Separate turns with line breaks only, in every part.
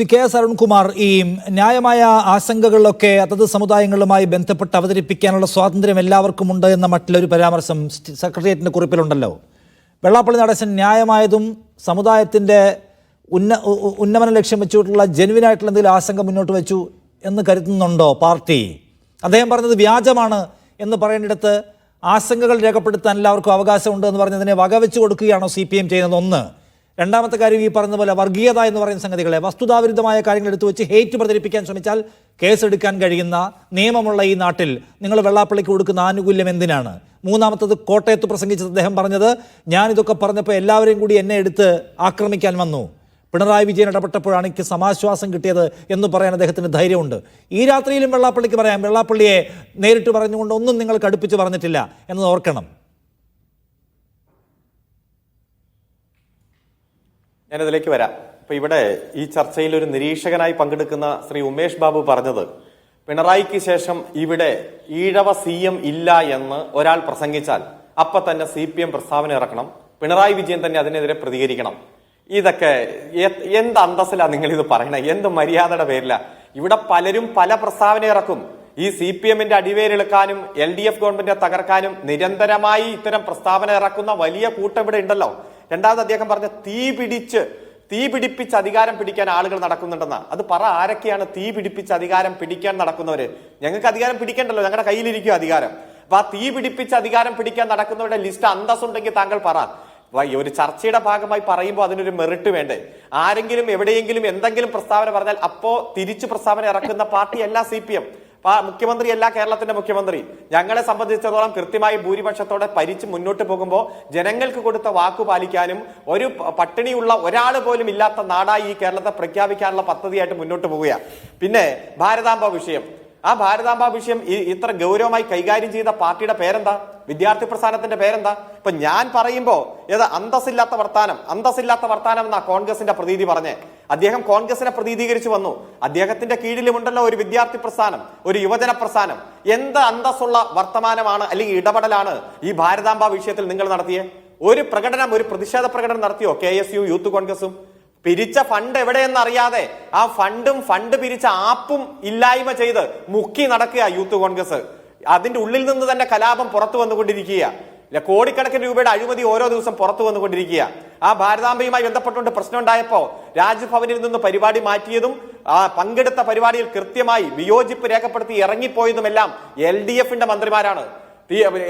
Shri K S Arunkumar ഈ ന്യായമായ ആശങ്കകളിലൊക്കെ അതത് സമുദായങ്ങളുമായി ബന്ധപ്പെട്ട് അവതരിപ്പിക്കാനുള്ള സ്വാതന്ത്ര്യം എല്ലാവർക്കും ഉണ്ട് എന്ന മട്ടിലൊരു പരാമർശം സെക്രട്ടേറിയറ്റിന്റെ കുറിപ്പിലുണ്ടല്ലോ. വെള്ളാപ്പള്ളി നടേശൻ ന്യായമായതും സമുദായത്തിന്റെ ഉന്ന ഉന്നമനം ലക്ഷ്യം വെച്ചിട്ടുള്ള ജെനുവിനായിട്ടുള്ള എന്തെങ്കിലും ആശങ്ക മുന്നോട്ട് വെച്ചു എന്ന് കരുതുന്നുണ്ടോ പാർട്ടി? അദ്ദേഹം പറഞ്ഞത് വ്യാജമാണ് എന്ന് പറയേണ്ടിടത്ത് ആശങ്കകൾ രേഖപ്പെടുത്താൻ എല്ലാവർക്കും അവകാശമുണ്ട് എന്ന് പറഞ്ഞതിനെ വകവെച്ച് കൊടുക്കുകയാണോ സി പി എം ചെയ്യുന്നത്? ഒന്ന്. രണ്ടാമത്തെ കാര്യം ഈ പറഞ്ഞ പോലെ വർഗീയത എന്ന് പറയുന്ന സംഗതികളെ വസ്തുതാവിരുദ്ധമായ കാര്യങ്ങൾ എടുത്തു വെച്ച് ഹേറ്റ് പ്രചരിപ്പിക്കാൻ ശ്രമിച്ചാൽ കേസെടുക്കാൻ കഴിയുന്ന നിയമമുള്ള ഈ നാട്ടിൽ നിങ്ങൾ വെള്ളാപ്പള്ളിക്ക് കൊടുക്കുന്ന ആനുകൂല്യം എന്തിനാണ്? മൂന്നാമത്തത് കോട്ടയത്ത് പ്രസംഗിച്ചത് അദ്ദേഹം പറഞ്ഞത് ഞാനിതൊക്കെ പറഞ്ഞപ്പോൾ എല്ലാവരെയും കൂടി എന്നെ എടുത്ത് ആക്രമിക്കാൻ വന്നു. പിണറായി വിജയൻ ഇടപെട്ടപ്പോഴാണ് എനിക്ക് സമാശ്വാസം കിട്ടിയത് എന്ന് പറയാൻ അദ്ദേഹത്തിന് ധൈര്യമുണ്ട്. ഈ രാത്രിയിലും വെള്ളാപ്പള്ളിക്ക് പറയാം വെള്ളാപ്പള്ളിയെ നേരിട്ട് പറഞ്ഞുകൊണ്ട് ഒന്നും നിങ്ങൾ കടുപ്പിച്ച് പറഞ്ഞിട്ടില്ല എന്നത് ഓർക്കണം.
ഞാനതിലേക്ക് വരാം. ഇപ്പൊ ഇവിടെ ഈ ചർച്ചയിൽ ഒരു നിരീക്ഷകനായി പങ്കെടുക്കുന്ന ശ്രീ ഉമേഷ് ബാബു പറഞ്ഞത് പിണറായിക്ക് ശേഷം ഇവിടെ ഈഴവ സി എം ഇല്ല എന്ന് ഒരാൾ പ്രസംഗിച്ചാൽ അപ്പൊ തന്നെ സി പി എം പ്രസ്താവന ഇറക്കണം പിണറായി വിജയൻ തന്നെ അതിനെതിരെ പ്രതികരിക്കണം. ഇതൊക്കെ എന്ത് അന്തസ്സിലാ നിങ്ങൾ ഇത് പറയണേ? എന്ത് മര്യാദയുടെ പേരില? ഇവിടെ പലരും പല പ്രസ്താവന ഇറക്കും. ഈ സി പി എമ്മിന്റെ അടിവേരിളക്കാനും എൽ ഡി എഫ് ഗവൺമെന്റിനെ തകർക്കാനും നിരന്തരമായി ഇത്തരം പ്രസ്താവന ഇറക്കുന്ന വലിയ കൂട്ടം ഇവിടെ ഉണ്ടല്ലോ. രണ്ടാമത് അദ്ദേഹം പറഞ്ഞ തീ പിടിച്ച് തീ പിടിപ്പിച്ച് അധികാരം പിടിക്കാൻ ആളുകൾ നടക്കുന്നുണ്ടെന്ന്. അത് പറ ആരൊക്കെയാണ് തീ പിടിപ്പിച്ച് അധികാരം പിടിക്കാൻ നടക്കുന്നവര്? ഞങ്ങൾക്ക് അധികാരം പിടിക്കണ്ടല്ലോ ഞങ്ങളുടെ കയ്യിലിരിക്കും അധികാരം. അപ്പൊ ആ തീ പിടിപ്പിച്ച് അധികാരം പിടിക്കാൻ നടക്കുന്നവരുടെ ലിസ്റ്റ് അന്തസ്സുണ്ടെങ്കിൽ താങ്കൾ പറ. ഒരു ചർച്ചയുടെ ഭാഗമായി പറയുമ്പോൾ അതിനൊരു മെറിറ്റ് വേണ്ടേ? ആരെങ്കിലും എവിടെയെങ്കിലും എന്തെങ്കിലും പ്രസ്താവന പറഞ്ഞാൽ അപ്പോ തിരിച്ചു പ്രസ്താവന ഇറക്കുന്ന പാർട്ടി അല്ല സി പി എം. മുഖ്യമന്ത്രി അല്ല കേരളത്തിന്റെ മുഖ്യമന്ത്രി. ഞങ്ങളെ സംബന്ധിച്ചിടത്തോളം കൃത്യമായി ഭൂരിപക്ഷത്തോടെ പരിച്ച് മുന്നോട്ട് പോകുമ്പോൾ ജനങ്ങൾക്ക് കൊടുത്ത വാക്കു പാലിക്കാനും ഒരു പട്ടിണിയുള്ള ഒരാൾ പോലും ഇല്ലാത്ത നാടായി ഈ കേരളത്തെ പ്രഖ്യാപിക്കാനുള്ള പദ്ധതിയായിട്ട് മുന്നോട്ട് പോവുകയാണ് പിന്നെ ഭാരതാംബ വിഷയം. ആ ഭാരതാംബ വിഷയം ഇത്ര ഗൗരവമായി കൈകാര്യം ചെയ്ത പാർട്ടിയുടെ പേരെന്താ? വിദ്യാർത്ഥി പ്രസ്ഥാനത്തിന്റെ പേരെന്താ? ഇപ്പൊ ഞാൻ പറയുമ്പോ ഏത് അന്തസ്സില്ലാത്ത വർത്താനം അന്തസ്സില്ലാത്ത വർത്താനം എന്നാ കോൺഗ്രസിന്റെ പ്രതീതി പറഞ്ഞേ. അദ്ദേഹം കോൺഗ്രസിനെ പ്രതിനിധീകരിച്ചു വന്നു. അദ്ദേഹത്തിന്റെ കീഴിലുമുണ്ടല്ലോ ഒരു വിദ്യാർത്ഥി പ്രസ്ഥാനം ഒരു യുവജന പ്രസ്ഥാനം. എന്ത് അന്തസ്സുള്ള വർത്തമാനമാണ് അല്ലെങ്കിൽ ഇടപെടലാണ് ഈ ഭാരതാംബ വിഷയത്തിൽ നിങ്ങൾ നടത്തിയേ? ഒരു പ്രകടനം ഒരു പ്രതിഷേധ പ്രകടനം നടത്തിയോ? കെ എസ് യു യൂത്ത് കോൺഗ്രസും. പിരിച്ച ഫണ്ട് എവിടെയെന്ന് അറിയാതെ ആ ഫണ്ടും ഫണ്ട് പിരിച്ച ആപ്പും ഇല്ലായ്മ ചെയ്ത് മുക്കി നടക്കുക യൂത്ത് കോൺഗ്രസ്. അതിന്റെ ഉള്ളിൽ നിന്ന് തന്നെ കലാപം പുറത്തു വന്നുകൊണ്ടിരിക്കുക കോടിക്കണക്കിന് രൂപയുടെ അഴിമതി ഓരോ ദിവസം പുറത്തു വന്നുകൊണ്ടിരിക്കുക ആ ഭാരതാംബയുമായി ബന്ധപ്പെട്ടുകൊണ്ട് പ്രശ്നം ഉണ്ടായപ്പോ രാജ്ഭവനിൽ നിന്ന് പരിപാടി മാറ്റിയതും ആ പങ്കെടുത്ത പരിപാടിയിൽ കൃത്യമായി വിയോജിപ്പ് രേഖപ്പെടുത്തി ഇറങ്ങിപ്പോയതുമെല്ലാം എൽ ഡി എഫിന്റെ മന്ത്രിമാരാണ്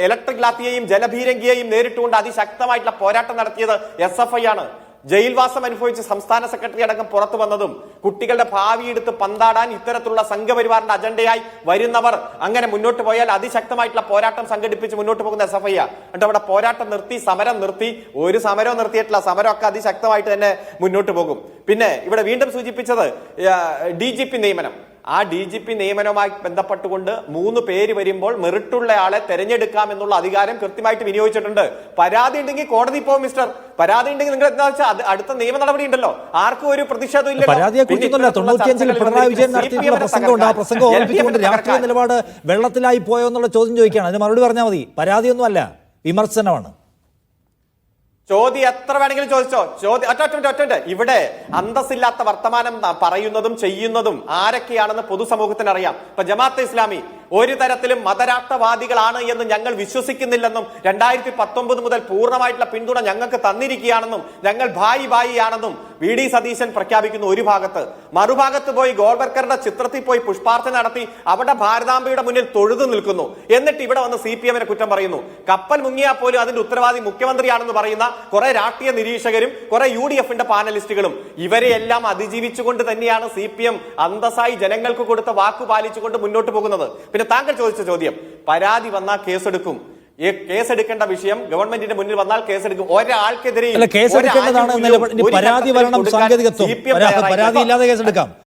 ഇലക്ട്രിക് ലാത്തിയെയും ജലഭീരങ്കിയെയും നേരിട്ടുകൊണ്ട് അതിശക്തമായിട്ടുള്ള പോരാട്ടം നടത്തിയത് എസ് എഫ് ഐ ആണ്. ജയിൽവാസം അനുഭവിച്ച് സംസ്ഥാന സെക്രട്ടറി അടക്കം പുറത്തു വന്നതും കുട്ടികളുടെ ഭാവി എടുത്ത് പന്താടാൻ ഇത്തരത്തിലുള്ള സംഘപരിവാറിന്റെ അജണ്ടയായി വരുന്നവർ അങ്ങനെ മുന്നോട്ട് പോയാൽ അതിശക്തമായിട്ടുള്ള പോരാട്ടം സംഘടിപ്പിച്ച് മുന്നോട്ട് പോകുന്ന എസ് എഫ് ഐ എന്നിട്ട് അവിടെ പോരാട്ടം നിർത്തി സമരം നിർത്തി ഒരു സമരവും നിർത്തിയിട്ടില്ല. സമരമൊക്കെ അതിശക്തമായിട്ട് തന്നെ മുന്നോട്ട് പോകും. പിന്നെ ഇവിടെ വീണ്ടും സൂചിപ്പിച്ചത് ഡി നിയമനം. ആ ഡി ജി പി നിയമനവുമായി ബന്ധപ്പെട്ടുകൊണ്ട് മൂന്ന് പേര് വരുമ്പോൾ മെറിട്ടുള്ള ആളെ തെരഞ്ഞെടുക്കാം എന്നുള്ള അധികാരം കൃത്യമായിട്ട് വിനിയോഗിച്ചിട്ടുണ്ട്. പരാതി ഉണ്ടെങ്കിൽ കോടതി പോകും മിസ്റ്റർ. പരാതി ഉണ്ടെങ്കിൽ നിങ്ങൾ എന്താ വെച്ചാൽ അടുത്ത നിയമ നടപടി ഉണ്ടല്ലോ. ആർക്കും ഒരു
പിണറായി വിജയൻ നടത്തിയിട്ടുള്ള പ്രസംഗമുണ്ട് ആ പ്രസംഗം ഓർമ്മിപ്പിച്ചുകൊണ്ട്
LDF നെ
രാഷ്ട്രീയ നിലപാട് വെള്ളത്തിലായി പോയോ എന്നുള്ള ചോദ്യം ചോദിക്കുകയാണ്. അതിന് മറുപടി പറഞ്ഞാൽ മതി. പരാതിയൊന്നുമല്ല വിമർശനമാണ്.
ചോദ്യം എത്ര വേണമെങ്കിലും ചോദിച്ചോ ചോദ്യം ഒറ്റ ഒറ്റ. ഇവിടെ അന്തസ്സില്ലാത്ത വർത്തമാനം പറയുന്നതും ചെയ്യുന്നതും ആരൊക്കെയാണെന്ന് പൊതുസമൂഹത്തിന് അറിയാം ഇപ്പൊ ജമാഅത്ത് ഇസ്ലാമി ഒരു തരത്തിലും മതരാഷ്ട്രവാദികളാണ് എന്ന് ഞങ്ങൾ വിശ്വസിക്കുന്നില്ലെന്നും രണ്ടായിരത്തി പത്തൊമ്പത് മുതൽ പൂർണമായിട്ടുള്ള പിന്തുണ ഞങ്ങൾക്ക് തന്നിരിക്കുകയാണെന്നും ഞങ്ങൾ ഭായി ഭായി ആണെന്നും വി ഡി സതീശൻ പ്രഖ്യാപിക്കുന്നു ഒരു ഭാഗത്ത്. മറുഭാഗത്ത് പോയി ഗോൾവർക്കറുടെ ചിത്രത്തിൽ പോയി പുഷ്പാർച്ചന നടത്തി അവിടെ ഭാരതാംബയുടെ മുന്നിൽ തൊഴുതു നിൽക്കുന്നു. എന്നിട്ട് ഇവിടെ വന്ന് സി പി എമ്മിനെ കുറ്റം പറയുന്നു. കപ്പൽ മുങ്ങിയാൽ പോലും അതിന്റെ ഉത്തരവാദി മുഖ്യമന്ത്രിയാണെന്ന് പറയുന്ന കുറെ രാഷ്ട്രീയ നിരീക്ഷകരും കുറെ യു ഡി എഫിന്റെ പാനലിസ്റ്റുകളും ഇവരെയെല്ലാം അതിജീവിച്ചുകൊണ്ട് തന്നെയാണ് സി പി എം അന്തസ്സായി ജനങ്ങൾക്ക് കൊടുത്ത വാക്കു പാലിച്ചുകൊണ്ട് മുന്നോട്ട് പോകുന്നത്. പിന്നെ താങ്കൾ ചോദിച്ച ചോദ്യം പരാതി വന്നാൽ കേസെടുക്കും. ഈ കേസെടുക്കേണ്ട വിഷയം ഗവൺമെന്റിന്റെ മുന്നിൽ വന്നാൽ കേസെടുക്കും. ഒരാൾക്കെതിരെ
കേസെടുക്കേണ്ടതാണ് പരാതി വരണം സാങ്കേതികത്വം. പരാ- പരാതി ഇല്ലാതെ കേസെടുക്കാം.